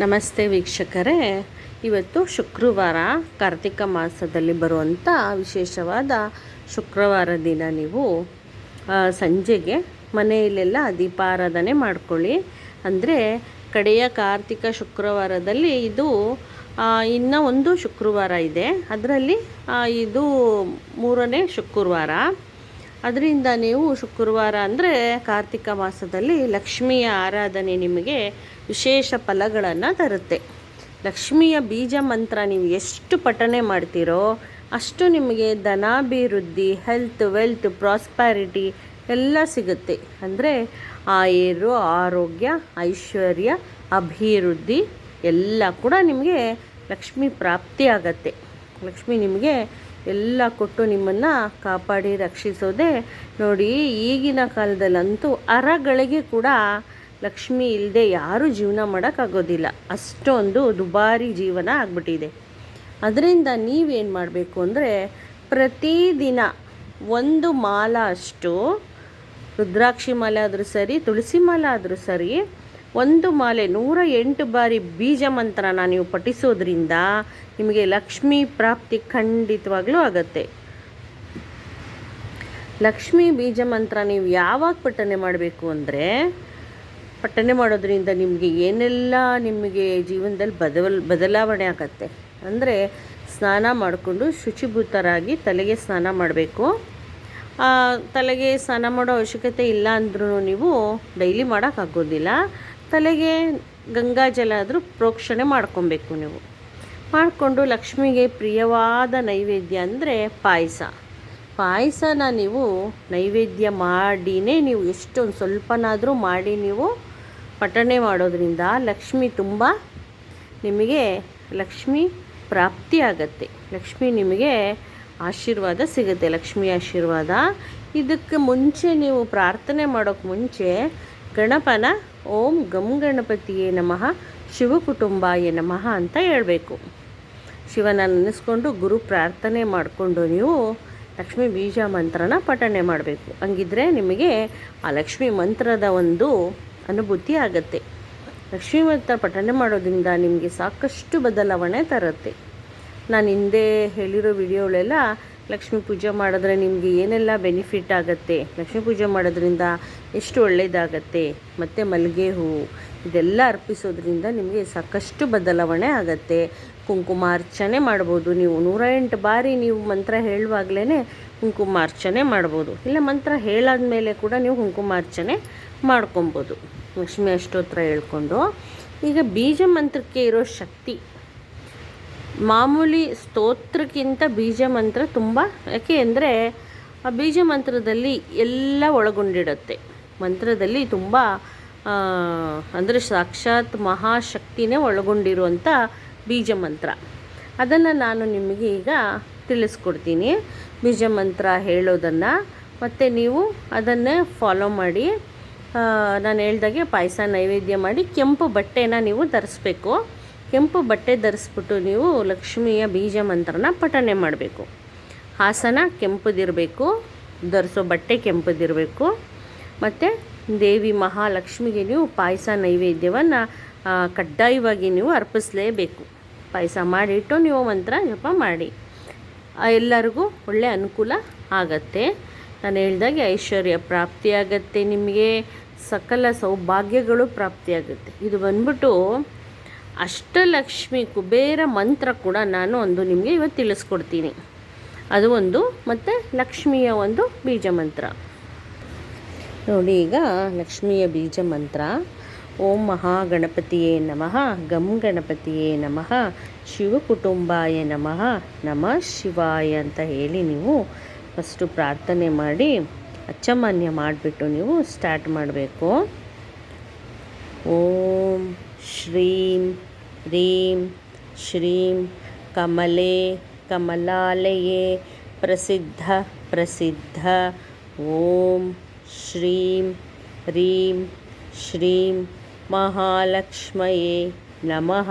ನಮಸ್ತೆ ವೀಕ್ಷಕರೇ. ಇವತ್ತು ಶುಕ್ರವಾರ, ಕಾರ್ತಿಕ ಮಾಸದಲ್ಲಿ ಬರುವಂಥ ವಿಶೇಷವಾದ ಶುಕ್ರವಾರ ದಿನ ನೀವು ಸಂಜೆಗೆ ಮನೆಯಲ್ಲೆಲ್ಲ ದೀಪಾರಾಧನೆ ಮಾಡ್ಕೊಳ್ಳಿ. ಅಂದರೆ ಕಡೆಯ ಕಾರ್ತಿಕ ಶುಕ್ರವಾರದಲ್ಲಿ ಇದು ಇನ್ನ ಒಂದು ಶುಕ್ರವಾರ ಇದೆ. ಅದರಲ್ಲಿ ಇದು ಮೂರನೇ ಶುಕ್ರವಾರ. ಅದರಿಂದ ನೀವು ಶುಕ್ರವಾರ ಅಂದರೆ ಕಾರ್ತಿಕ ಮಾಸದಲ್ಲಿ ಲಕ್ಷ್ಮಿಯ ಆರಾಧನೆ ನಿಮಗೆ ವಿಶೇಷ ಫಲಗಳನ್ನು ತರುತ್ತೆ. ಲಕ್ಷ್ಮಿಯ ಬೀಜ ಮಂತ್ರ ನೀವು ಎಷ್ಟು ಪಠನೆ ಮಾಡ್ತೀರೋ ಅಷ್ಟು ನಿಮಗೆ ಧನಾಭಿವೃದ್ಧಿ ಹೆಲ್ತ್ ವೆಲ್ತ್ ಪ್ರಾಸ್ಪ್ಯಾರಿಟಿ ಎಲ್ಲ ಸಿಗುತ್ತೆ. ಅಂದರೆ ಆಯುರು, ಆರೋಗ್ಯ, ಐಶ್ವರ್ಯ, ಅಭಿವೃದ್ಧಿ ಎಲ್ಲ ಕೂಡ ನಿಮಗೆ ಲಕ್ಷ್ಮಿ ಪ್ರಾಪ್ತಿ ಆಗತ್ತೆ ಲಕ್ಷ್ಮಿ ನಿಮಗೆ ಎಲ್ಲ ಕೊಟ್ಟು ನಿಮ್ಮನ್ನು ಕಾಪಾಡಿ ರಕ್ಷಿಸೋದೆ. ನೋಡಿ, ಈಗಿನ ಕಾಲದಲ್ಲಂತೂ ಅರಗಳಿಗೆ ಕೂಡ ಲಕ್ಷ್ಮಿ ಇಲ್ಲದೆ ಯಾರೂ ಜೀವನ ಮಾಡೋಕ್ಕಾಗೋದಿಲ್ಲ. ಅಷ್ಟೊಂದು ದುಬಾರಿ ಜೀವನ ಆಗ್ಬಿಟ್ಟಿದೆ. ಅದರಿಂದ ನೀವೇನು ಮಾಡಬೇಕು ಅಂದರೆ, ಪ್ರತಿದಿನ ಒಂದು ಮಾಲ ಅಷ್ಟು, ರುದ್ರಾಕ್ಷಿ ಮಾಲೆ ಆದರೂ ಸರಿ, ತುಳಸಿ ಮಾಲೆ ಆದರೂ ಸರಿ ಒಂದು ಮಾಲೆ ನೂರ ಎಂಟು ಬಾರಿ ಬೀಜ ಮಂತ್ರನ ನೀವು ಪಠಿಸೋದ್ರಿಂದ ನಿಮಗೆ ಲಕ್ಷ್ಮೀ ಪ್ರಾಪ್ತಿ ಖಂಡಿತವಾಗ್ಲೂ ಆಗತ್ತೆ. ಲಕ್ಷ್ಮೀ ಬೀಜ ಮಂತ್ರ ನೀವು ಯಾವಾಗ ಪಠನೆ ಮಾಡಬೇಕು ಅಂದರೆ ಪಠನೆ ಮಾಡೋದ್ರಿಂದ ನಿಮಗೆ ಏನೆಲ್ಲ ನಿಮಗೆ ಜೀವನದಲ್ಲಿ ಬದಲ್ ಬದಲಾವಣೆ ಆಗತ್ತೆ. ಅಂದರೆ ಸ್ನಾನ ಮಾಡಿಕೊಂಡು ಶುಚಿಭೂತರಾಗಿ ತಲೆಗೆ ಸ್ನಾನ ಮಾಡಬೇಕು. ತಲೆಗೆ ಸ್ನಾನ ಮಾಡೋ ಅವಶ್ಯಕತೆ ಇಲ್ಲ ಅಂದ್ರೂ ನೀವು ಡೈಲಿ ಮಾಡೋಕ್ಕಾಗೋದಿಲ್ಲ ತಲೆಗೆ ಗಂಗಾಜಲ ಆದರೂ ಪ್ರೋಕ್ಷಣೆ ಮಾಡ್ಕೊಬೇಕು ನೀವು. ಮಾಡಿಕೊಂಡು ಲಕ್ಷ್ಮಿಗೆ ಪ್ರಿಯವಾದ ನೈವೇದ್ಯ ಅಂದರೆ ಪಾಯಸ. ಪಾಯಸನ ನೀವು ನೈವೇದ್ಯ ಮಾಡಿನೇ ನೀವು ಎಷ್ಟೊಂದು ಸ್ವಲ್ಪನಾದರೂ ಮಾಡಿ ನೀವು ಪಠಣೆ ಮಾಡೋದ್ರಿಂದ ಲಕ್ಷ್ಮಿ ತುಂಬ ನಿಮಗೆ ಲಕ್ಷ್ಮಿ ಪ್ರಾಪ್ತಿ ಆಗತ್ತೆ. ಲಕ್ಷ್ಮಿ ನಿಮಗೆ ಆಶೀರ್ವಾದ ಸಿಗುತ್ತೆ. ಲಕ್ಷ್ಮಿ ಆಶೀರ್ವಾದ. ಇದಕ್ಕೆ ಮುಂಚೆ ನೀವು ಪ್ರಾರ್ಥನೆ ಮಾಡೋಕ್ಕೆ ಮುಂಚೆ ಗಣಪನ ಓಂ ಗಂ ಗಣಪತಿಯೇ ನಮಃ ಶಿವ ಕುಟುಂಬಾಯ ನಮಃ ಅಂತ ಹೇಳಬೇಕು. ಶಿವನ ನೆನೆಸ್ಕೊಂಡು ಗುರು ಪ್ರಾರ್ಥನೆ ಮಾಡಿಕೊಂಡು ನೀವು ಲಕ್ಷ್ಮೀ ಬೀಜ ಮಂತ್ರನ ಪಠಣೆ ಮಾಡಬೇಕು. ಹಂಗಿದ್ರೆ ನಿಮಗೆ ಆ ಲಕ್ಷ್ಮೀ ಮಂತ್ರದ ಒಂದು ಅನುಭೂತಿ ಆಗುತ್ತೆ. ಲಕ್ಷ್ಮೀ ಮಂತ್ರ ಪಠಣೆ ಮಾಡೋದ್ರಿಂದ ನಿಮಗೆ ಸಾಕಷ್ಟು ಬದಲಾವಣೆ ತರುತ್ತೆ. ನಾನು ಹಿಂದೆ ಹೇಳಿರೋ ವಿಡಿಯೋಗಳೆಲ್ಲ ಲಕ್ಷ್ಮೀ ಪೂಜೆ ಮಾಡಿದ್ರೆ ನಿಮಗೆ ಏನೆಲ್ಲ ಬೆನಿಫಿಟ್ ಆಗುತ್ತೆ? ಲಕ್ಷ್ಮೀ ಪೂಜೆ ಮಾಡೋದ್ರಿಂದ ಎಷ್ಟು ಒಳ್ಳೆಯದಾಗತ್ತೆ ಮತ್ತು ಮಲ್ಲಿಗೆ ಹೂವು ಇದೆಲ್ಲ ಅರ್ಪಿಸೋದ್ರಿಂದ ನಿಮಗೆ ಸಾಕಷ್ಟು ಬದಲಾವಣೆ ಆಗತ್ತೆ. ಕುಂಕುಮಾರ್ಚನೆ ಮಾಡ್ಬೋದು ನೀವು. ನೂರ ಎಂಟು ಬಾರಿ ನೀವು ಮಂತ್ರ ಹೇಳುವಾಗಲೇ ಕುಂಕುಮಾರ್ಚನೆ ಮಾಡ್ಬೋದು. ಇಲ್ಲ, ಮಂತ್ರ ಹೇಳಾದ ಮೇಲೆ ಕೂಡ ನೀವು ಕುಂಕುಮಾರ್ಚನೆ ಮಾಡ್ಕೊಬೋದು. ಲಕ್ಷ್ಮಿ ಅಷ್ಟೋತ್ರ ಹೇಳ್ಕೊಂಡು. ಈಗ ಬೀಜ ಮಂತ್ರಕ್ಕೆ ಇರೋ ಶಕ್ತಿ ಮಾಮೂಲಿ ಸ್ತೋತ್ರಕ್ಕಿಂತ ಬೀಜ ಮಂತ್ರ ತುಂಬ, ಯಾಕೆ ಅಂದರೆ ಆ ಬೀಜ ಮಂತ್ರದಲ್ಲಿ ಎಲ್ಲ ಒಳಗೊಂಡಿಡುತ್ತೆ ಮಂತ್ರದಲ್ಲಿ ತುಂಬ ಅಂದರೆ ಸಾಕ್ಷಾತ್ ಮಹಾಶಕ್ತಿನೇ ಒಳಗೊಂಡಿರುವಂಥ ಬೀಜ ಮಂತ್ರ. ಅದನ್ನು ನಾನು ನಿಮಗೆ ಈಗ ತಿಳಿಸ್ಕೊಡ್ತೀನಿ. ಬೀಜ ಮಂತ್ರ ಹೇಳೋದನ್ನು, ಮತ್ತು ನೀವು ಅದನ್ನೇ ಫಾಲೋ ಮಾಡಿ ನಾನು ಹೇಳ್ದಾಗೆ ಪಾಯಸ ನೈವೇದ್ಯ ಮಾಡಿ ಕೆಂಪು ಬಟ್ಟೆನ ನೀವು ಧರಿಸ್ಬೇಕು. ಕೆಂಪು ಬಟ್ಟೆ ಧರಿಸ್ಬಿಟ್ಟು ನೀವು ಲಕ್ಷ್ಮಿಯ ಬೀಜ ಮಂತ್ರನ ಪಠನೆ ಮಾಡಬೇಕು. ಹಾಸನ ಕೆಂಪುದಿರಬೇಕು, ಧರಿಸೋ ಬಟ್ಟೆ ಕೆಂಪುದಿರಬೇಕು, ಮತ್ತು ದೇವಿ ಮಹಾಲಕ್ಷ್ಮಿಗೆ ನೀವು ಪಾಯಸ ನೈವೇದ್ಯವನ್ನು ಕಡ್ಡಾಯವಾಗಿ ನೀವು ಅರ್ಪಿಸಲೇಬೇಕು. ಪಾಯಸ ಮಾಡಿಟ್ಟು ನೀವು ಮಂತ್ರ ಜಪ ಮಾಡಿ. ಎಲ್ಲರಿಗೂ ಒಳ್ಳೆಯ ಅನುಕೂಲ ಆಗತ್ತೆ. ನಾನು ಹೇಳ್ದಾಗೆ ಐಶ್ವರ್ಯ ಪ್ರಾಪ್ತಿಯಾಗತ್ತೆ ನಿಮಗೆ. ಸಕಲ ಸೌಭಾಗ್ಯಗಳು ಪ್ರಾಪ್ತಿಯಾಗುತ್ತೆ ಇದು ಬಂದ್ಬಿಟ್ಟು ಅಷ್ಟಲಕ್ಷ್ಮಿ ಕುಬೇರ ಮಂತ್ರ ಕೂಡ ನಾನು ಒಂದು ನಿಮಗೆ ಇವತ್ತು ತಿಳಿಸ್ಕೊಡ್ತೀನಿ. ಅದು ಒಂದು ಮತ್ತು ಲಕ್ಷ್ಮಿಯ ಒಂದು ಬೀಜ ಮಂತ್ರ. ನೋಡಿ ಈಗ ಲಕ್ಷ್ಮಿಯ ಬೀಜ ಮಂತ್ರ. ಓಂ ಮಹಾಗಣಪತಿಯೇ ನಮಃ, ಗಂ ಗಣಪತಿಯೇ ನಮಃ, ಶಿವ ಕುಟುಂಬಾಯ ನಮಃ ನಮಃ ಶಿವಾಯ ಅಂತ ಹೇಳಿ ನೀವು ಫಸ್ಟು ಪ್ರಾರ್ಥನೆ ಮಾಡಿ ಅಚ್ಚಮಾನ್ಯ ಮಾಡಿಬಿಟ್ಟು ನೀವು ಸ್ಟಾರ್ಟ್ ಮಾಡಬೇಕು. ಓಂ ಶ್ರೀಂ, ರೀಂ, ಶ್ರೀಂ, ಕಮಲೆ, ಕಮಲಾಲಯೆ, ಪ್ರಸಿದ್ಧ ಪ್ರಸಿದ್ಧ. ಓಂ ಶ್ರೀಂ, ರೀಂ, ಶ್ರೀಂ ಮಹಾಲಕ್ಷ್ಮಯೇ ನಮಃ.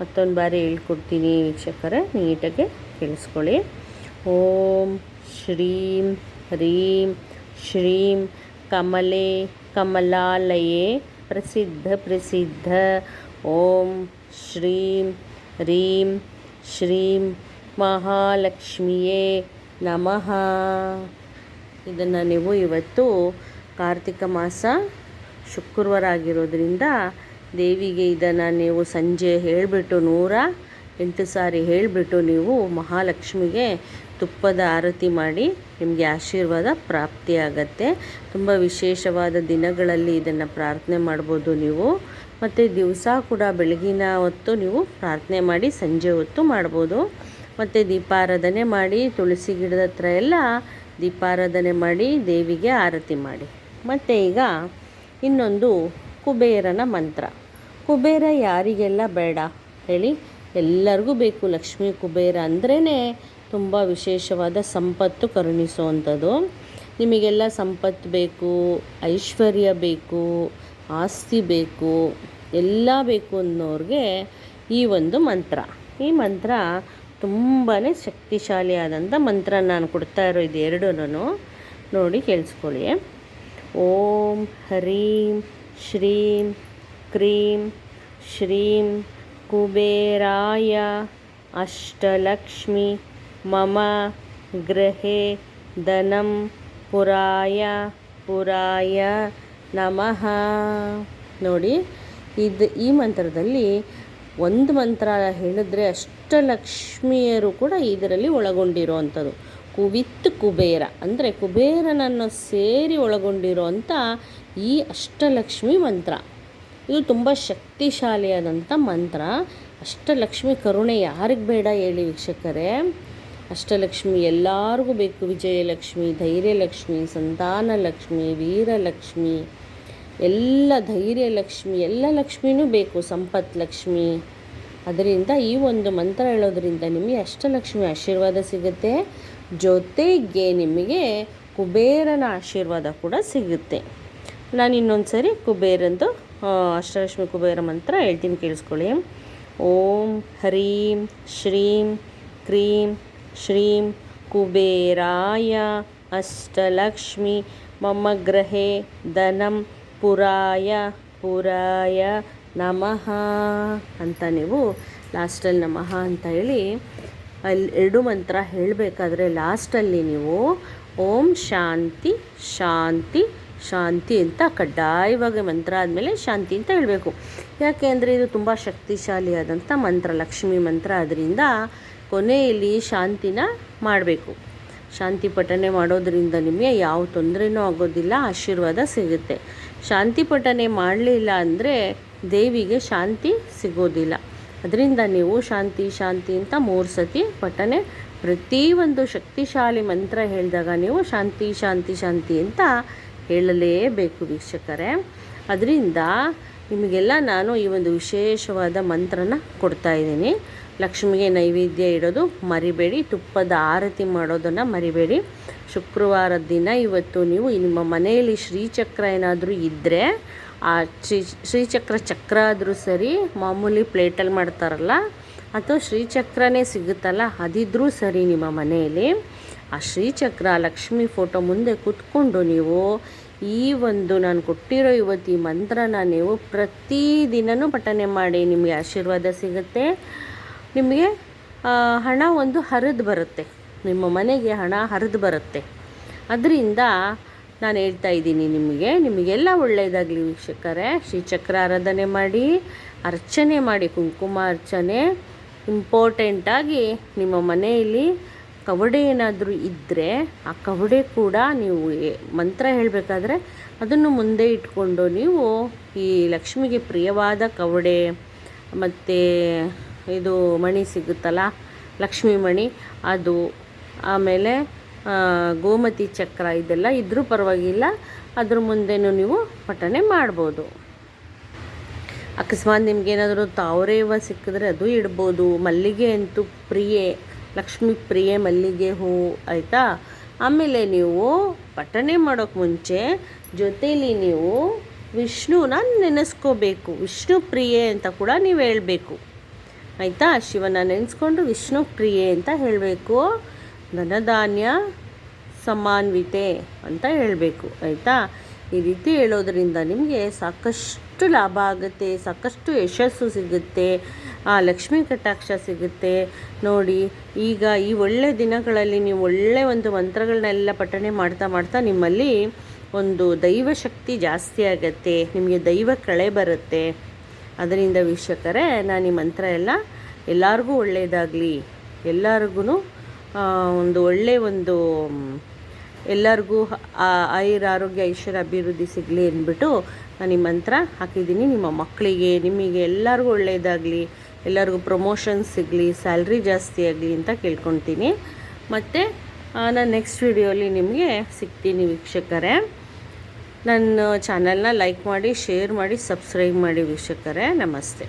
ಮತ್ತೊಂದು ಬಾರಿ ಹೇಳ್ಕೊಡ್ತೀನಿ ವೀಕ್ಷಕರೇ, ನೀಟಾಗಿ ಕೇಳಿಸ್ಕೊಳ್ಳಿ. ಓಂ ಶ್ರೀಂ ಹ್ರೀಂ ಶ್ರೀಂ, ಕಮಲೆ, ಕಮಲಾಲಯೇ ಪ್ರಸಿದ್ಧ ಪ್ರಸಿದ್ಧ. ಓಂ ಶ್ರೀಂ ರೀಂ ಶ್ರೀಂ ಮಹಾಲಕ್ಷ್ಮಿಯೇ ನಮಃ. ಇದನ್ನು ನೀವು ಇವತ್ತು ಕಾರ್ತಿಕ ಮಾಸ ಶುಕ್ರವಾರ ಆಗಿರೋದ್ರಿಂದ ದೇವಿಗೆ ಇದನ್ನು ನೀವು ಸಂಜೆ ಹೇಳಿಬಿಟ್ಟು ನೂರ ಎಂಟು ಸಾರಿ ಹೇಳಿಬಿಟ್ಟು ನೀವು ಮಹಾಲಕ್ಷ್ಮಿಗೆ ತುಪ್ಪದ ಆರತಿ ಮಾಡಿ ನಿಮಗೆ ಆಶೀರ್ವಾದ ಪ್ರಾಪ್ತಿಯಾಗತ್ತೆ ತುಂಬ ವಿಶೇಷವಾದ ದಿನಗಳಲ್ಲಿ ಇದನ್ನು ಪ್ರಾರ್ಥನೆ ಮಾಡ್ಬೋದು ನೀವು. ಮತ್ತು ದಿವಸ ಕೂಡ ಬೆಳಗಿನ ಹೊತ್ತು ನೀವು ಪ್ರಾರ್ಥನೆ ಮಾಡಿ ಸಂಜೆ ಹೊತ್ತು ಮಾಡ್ಬೋದು. ಮತ್ತು ದೀಪಾರಾಧನೆ ಮಾಡಿ, ತುಳಸಿ ಗಿಡದ ಹತ್ರ ಎಲ್ಲ ದೀಪಾರಾಧನೆ ಮಾಡಿ, ದೇವಿಗೆ ಆರತಿ ಮಾಡಿ. ಮತ್ತು ಈಗ ಇನ್ನೊಂದು ಕುಬೇರನ ಮಂತ್ರ. ಕುಬೇರ ಯಾರಿಗೆಲ್ಲ ಬೇಡ ಹೇಳಿ. ಎಲ್ಲರಿಗೂ ಬೇಕು ಲಕ್ಷ್ಮೀ ಕುಬೇರ ಅಂದ್ರೇ ತುಂಬ ವಿಶೇಷವಾದ ಸಂಪತ್ತು ಕರುಣಿಸುವಂಥದ್ದು. ನಿಮಗೆಲ್ಲ ಸಂಪತ್ತು ಬೇಕು, ಐಶ್ವರ್ಯ ಬೇಕು, ಆಸ್ತಿ ಬೇಕು, ಎಲ್ಲ ಬೇಕು ಅನ್ನೋರಿಗೆ ಈ ಒಂದು ಮಂತ್ರ. ಈ ಮಂತ್ರ ತುಂಬಾ ಶಕ್ತಿಶಾಲಿಯಾದಂಥ ಮಂತ್ರ ನಾನು ಕೊಡ್ತಾ ಇರೋ ಇದು ಎರಡೂ ನೋಡಿ ಕೇಳಿಸ್ಕೊಳ್ಳಿ. ಓಂ ಹರೀಂ ಶ್ರೀಂ ಕ್ರೀಂ ಶ್ರೀಂ ಕುಬೇರಾಯ ಅಷ್ಟಲಕ್ಷ್ಮಿ ಮಮ गृहे धनं पुराय ಪುರಾಯ ನಮಃ ನೋಡಿ, ಇದು ಈ ಮಂತ್ರದಲ್ಲಿ ಒಂದು ಮಂತ್ರ ಹೇಳಿದ್ರೆ ಅಷ್ಟಲಕ್ಷ್ಮಿಯರು ಕೂಡ ಇದರಲ್ಲಿ ಒಳಗೊಂಡಿರುವಂಥದ್ದು. ಕುವಿತ್ ಕುಬೇರ, ಅಂದರೆ ಕುಬೇರನನ್ನು ಸೇರಿ ಒಳಗೊಂಡಿರುವಂಥ ಈ ಅಷ್ಟಲಕ್ಷ್ಮಿ ಮಂತ್ರ. ಇದು ತುಂಬ ಶಕ್ತಿಶಾಲಿಯಾದಂಥ ಮಂತ್ರ. ಅಷ್ಟಲಕ್ಷ್ಮಿ ಕರುಣೆ ಯಾರಿಗೆ ಬೇಡ ಹೇಳಿ ವೀಕ್ಷಕರೇ. ಅಷ್ಟಲಕ್ಷ್ಮಿ, ಎಲ್ಲರಿಗೂ ಬೇಕು ವಿಜಯಲಕ್ಷ್ಮಿ, ಧೈರ್ಯಲಕ್ಷ್ಮಿ, ಸಂತಾನಲಕ್ಷ್ಮಿ, ವೀರಲಕ್ಷ್ಮಿ, ಎಲ್ಲ ಧೈರ್ಯಲಕ್ಷ್ಮಿ, ಎಲ್ಲ ಲಕ್ಷ್ಮಿನೂ ಬೇಕು ಸಂಪತ್ ಲಕ್ಷ್ಮಿ ಅದರಿಂದ ಈ ಒಂದು ಮಂತ್ರ ಹೇಳೋದ್ರಿಂದ ನಿಮಗೆ ಅಷ್ಟಲಕ್ಷ್ಮಿ ಆಶೀರ್ವಾದ ಸಿಗುತ್ತೆ. ಜೊತೆಗೆ ನಿಮಗೆ ಕುಬೇರನ ಆಶೀರ್ವಾದ ಕೂಡ ಸಿಗುತ್ತೆ. ನಾನು ಇನ್ನೊಂದು ಸರಿ ಕುಬೇರಂದು ಅಷ್ಟಲಕ್ಷ್ಮಿ ಕುಬೇರ ಮಂತ್ರ ಹೇಳ್ತೀನಿ, ಕೇಳಿಸ್ಕೊಳ್ಳಿ. ಓಂ ಹ್ರೀಂ, ಶ್ರೀಂ, ಕ್ರೀಂ ಶ್ರೀಂ ಕುಬೇರಾಯ ಅಷ್ಟಲಕ್ಷ್ಮಿ ಮಮ ಗೃಹೆ ಧನಂ ಪುರಾಯ ಪುರಾಯ ನಮಃ ಅಂತ ನೀವು ಲಾಸ್ಟಲ್ಲಿ ನಮಃ ಅಂತ ಹೇಳಿ ಅಲ್ಲಿ ಎರಡು ಮಂತ್ರ ಹೇಳಬೇಕಾದ್ರೆ ಲಾಸ್ಟಲ್ಲಿ ನೀವು ಓಂ ಶಾಂತಿ ಶಾಂತಿ ಶಾಂತಿ ಅಂತ ಕಡ್ಡಾಯವಾಗಿ ಮಂತ್ರ ಆದಮೇಲೆ ಶಾಂತಿ ಅಂತ ಹೇಳಬೇಕು. ಯಾಕೆ ಅಂದರೆ ಇದು ತುಂಬ ಶಕ್ತಿಶಾಲಿಯಾದಂಥ ಮಂತ್ರ, ಲಕ್ಷ್ಮಿ ಮಂತ್ರ ಅದರಿಂದ ಕೊನೆಯಲ್ಲಿ ಶಾಂತಿನ ಮಾಡಬೇಕು. ಶಾಂತಿ ಪಠನೆ ಮಾಡೋದರಿಂದ ನಿಮಗೆ ಯಾವ ತೊಂದರೆನೂ ಆಗೋದಿಲ್ಲ, ಆಶೀರ್ವಾದ ಸಿಗುತ್ತೆ. ಶಾಂತಿ ಪಠನೆ ಮಾಡಲಿಲ್ಲ ಅಂದರೆ ದೇವಿಗೆ ಶಾಂತಿ ಸಿಗೋದಿಲ್ಲ. ಅದರಿಂದ ನೀವು ಶಾಂತಿ ಶಾಂತಿ ಅಂತ ಮೂರು ಸತಿ ಪಠನೆ, ಪ್ರತಿಯೊಂದು ಶಕ್ತಿಶಾಲಿ ಮಂತ್ರ ಹೇಳಿದಾಗ ನೀವು ಶಾಂತಿ ಶಾಂತಿ ಶಾಂತಿ ಅಂತ ಹೇಳಲೇಬೇಕು ವೀಕ್ಷಕರೇ. ಅದರಿಂದ ನಿಮಗೆಲ್ಲ ನಾನು ಈ ಒಂದು ವಿಶೇಷವಾದ ಮಂತ್ರನ ಕೊಡ್ತಾ ಇದ್ದೀನಿ. ಲಕ್ಷ್ಮಿಗೆ ನೈವೇದ್ಯ ಇಡೋದು ಮರಿಬೇಡಿ, ತುಪ್ಪದ ಆರತಿ ಮಾಡೋದನ್ನು ಮರಿಬೇಡಿ. ಶುಕ್ರವಾರದ ದಿನ ಇವತ್ತು ನೀವು ನಿಮ್ಮ ಮನೆಯಲ್ಲಿ ಶ್ರೀಚಕ್ರ ಏನಾದರೂ ಇದ್ದರೆ ಆ ಶ್ರೀ, ಶ್ರೀಚಕ್ರ ಚಕ್ರ ಆದರೂ ಸರಿ, ಮಾಮೂಲಿ ಪ್ಲೇಟಲ್ಲಿ ಮಾಡ್ತಾರಲ್ಲ ಅಥವಾ ಶ್ರೀಚಕ್ರನೇ ಸಿಗುತ್ತಲ್ಲ, ಅದಿದ್ರೂ ಸರಿ ನಿಮ್ಮ ಮನೆಯಲ್ಲಿ. ಆ ಶ್ರೀಚಕ್ರ ಲಕ್ಷ್ಮಿ ಫೋಟೋ ಮುಂದೆ ಕೂತ್ಕೊಂಡು ನೀವು ಈ ಒಂದು ನಾನು ಕೊಟ್ಟಿರೋ ಇವತ್ತು ಈ ಮಂತ್ರನ ನೀವು ಪ್ರತಿದಿನವೂ ಪಠನೆ ಮಾಡಿ, ನಿಮಗೆ ಆಶೀರ್ವಾದ ಸಿಗುತ್ತೆ. ನಿಮಗೆ ಹಣ ಒಂದು ಹರಿದು ಬರುತ್ತೆ. ನಿಮ್ಮ ಮನೆಗೆ ಹಣ ಹರಿದು ಬರುತ್ತೆ. ಅದರಿಂದ ನಾನು ಹೇಳ್ತಾ ಇದ್ದೀನಿ ನಿಮಗೆ, ನಿಮಗೆಲ್ಲ ಒಳ್ಳೆಯದಾಗಲಿ ವೀಕ್ಷಕರೇ. ಶ್ರೀಚಕ್ರ ಆರಾಧನೆ ಮಾಡಿ, ಅರ್ಚನೆ ಮಾಡಿ, ಕುಂಕುಮ ಅರ್ಚನೆ. ಇಂಪಾರ್ಟೆಂಟಾಗಿ ನಿಮ್ಮ ಮನೆಯಲ್ಲಿ ಕವಡೆ ಏನಾದರೂ ಇದ್ದರೆ ಆ ಕವಡೆ ಕೂಡ ನೀವು ಮಂತ್ರ ಹೇಳಬೇಕಾದ್ರೆ ಅದನ್ನು ಮುಂದೆ ಇಟ್ಕೊಂಡು ನೀವು ಈ ಲಕ್ಷ್ಮಿಗೆ ಪ್ರಿಯವಾದ ಕವಡೆ ಮತ್ತು ಇದು ಮಣಿ ಸಿಗುತ್ತಲ್ಲ, ಲಕ್ಷ್ಮಿ ಮಣಿ. ಅದು ಆಮೇಲೆ ಗೋಮತಿ ಚಕ್ರ ಇದೆಲ್ಲ ಇದ್ದರೂ ಪರವಾಗಿಲ್ಲ, ಅದ್ರ ಮುಂದೆನೂ ನೀವು ಪಠನೆ ಮಾಡ್ಬೋದು. ಅಕಸ್ಮಾತ್ ನಿಮಗೇನಾದರೂ ತಾವರೆ ಹೂವು ಸಿಕ್ಕಿದ್ರೆ ಅದು ಇಡ್ಬೋದು. ಮಲ್ಲಿಗೆ ಅಂತೂ ಪ್ರಿಯೆ, ಲಕ್ಷ್ಮಿ ಪ್ರಿಯೆ ಮಲ್ಲಿಗೆ ಹೂ, ಆಯಿತಾ? ಆಮೇಲೆ ನೀವು ಪಠಣೆ ಮಾಡೋಕ್ಕೆ ಮುಂಚೆ ಜೊತೇಲಿ ನೀವು ವಿಷ್ಣುನ ನೆನೆಸ್ಕೋಬೇಕು. ವಿಷ್ಣು ಪ್ರಿಯೆ ಅಂತ ಕೂಡ ನೀವು ಹೇಳಬೇಕು. ಆಯಿತಾ? ಶಿವನ ನೆನೆಸ್ಕೊಂಡು ವಿಷ್ಣು ಪ್ರಿಯೆ ಅಂತ ಹೇಳಬೇಕು. ಧನಧಾನ್ಯ ಸಮಾನ್ವಿತೆ ಅಂತ ಹೇಳಬೇಕು. ಆಯಿತಾ? ಈ ರೀತಿ ಹೇಳೋದ್ರಿಂದ ನಿಮಗೆ ಸಾಕಷ್ಟು ಲಾಭ ಆಗುತ್ತೆ, ಸಾಕಷ್ಟು ಯಶಸ್ಸು ಸಿಗುತ್ತೆ, ಆ ಲಕ್ಷ್ಮೀ ಕಟಾಕ್ಷ ಸಿಗುತ್ತೆ. ನೋಡಿ, ಈಗ ಈ ಒಳ್ಳೆ ದಿನಗಳಲ್ಲಿ ನೀವು ಒಳ್ಳೆ ಒಂದು ಮಂತ್ರಗಳನ್ನೆಲ್ಲ ಪಠಣೆ ಮಾಡ್ತಾ ಮಾಡ್ತಾ ನಿಮ್ಮಲ್ಲಿ ಒಂದು ದೈವ ಶಕ್ತಿ ಜಾಸ್ತಿ ಆಗುತ್ತೆ, ನಿಮಗೆ ದೈವ ಕಳೆ ಬರುತ್ತೆ. ಅದರಿಂದ ವೀಕ್ಷಕರೇ, ನಾನು ಈ ಮಂತ್ರ ಎಲ್ಲ ಎಲ್ಲರಿಗೂ ಒಳ್ಳೆಯದಾಗಲಿ ಎಲ್ಲರಿಗೂ ಒಂದು ಒಳ್ಳೆ ಒಂದು, ಎಲ್ಲರಿಗೂ ಆಯುರ್ ಆರೋಗ್ಯ ಐಶ್ವರ್ಯ ಅಭಿವೃದ್ಧಿ ಸಿಗಲಿ ಅಂದ್ಬಿಟ್ಟು ನಾನು ಈ ಮಂತ್ರ ಹಾಕಿದ್ದೀನಿ. ನಿಮ್ಮ ಮಕ್ಕಳಿಗೆ ನಿಮಗೆ ಎಲ್ಲರಿಗೂ ಒಳ್ಳೆಯದಾಗಲಿ ಎಲ್ಲರಿಗೂ ಪ್ರಮೋಷನ್ ಸಿಗಲಿ ಸ್ಯಾಲ್ರಿ ಜಾಸ್ತಿ ಆಗಲಿ ಅಂತ ಕೇಳ್ಕೊತೀನಿ. ಮತ್ತು ನಾನು ನೆಕ್ಸ್ಟ್ ವಿಡಿಯೋಲಿ ನಿಮಗೆ ಸಿಗ್ತೀನಿ ವೀಕ್ಷಕರೇ. ನನ್ನ ಚಾನಲ್ನ ಲೈಕ್ ಮಾಡಿ ಶೇರ್ ಮಾಡಿ ಸಬ್ಸ್ಕ್ರೈಬ್ ಮಾಡಿ ವೀಕ್ಷಕರೇ ನಮಸ್ತೆ.